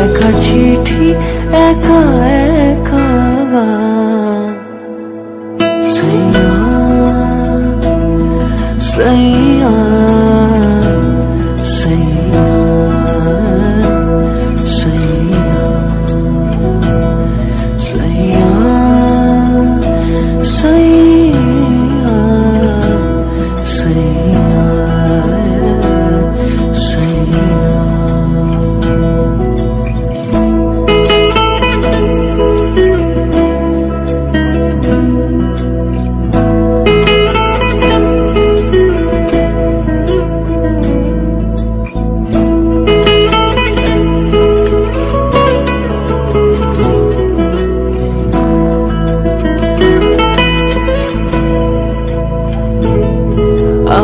লেখা চিঠি একা একা সৈয়া সৈয়া সৈয়া সৈয়া সৈয়া সৈয়া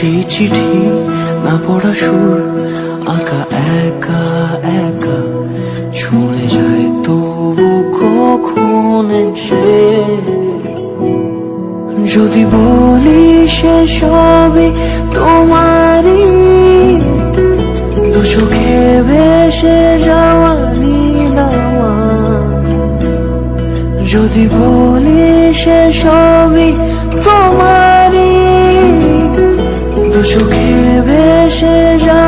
সেই চিঠি না পড়া সুর, আঁকা, একা একা। ছুঁয়ে যায় তবু কখন সে যদি বলি সে সবই তোমারই, দু চোখে ভেসে যাওয়া নীলামা যদি বলি সে সবই চোখে ভেসে যায়।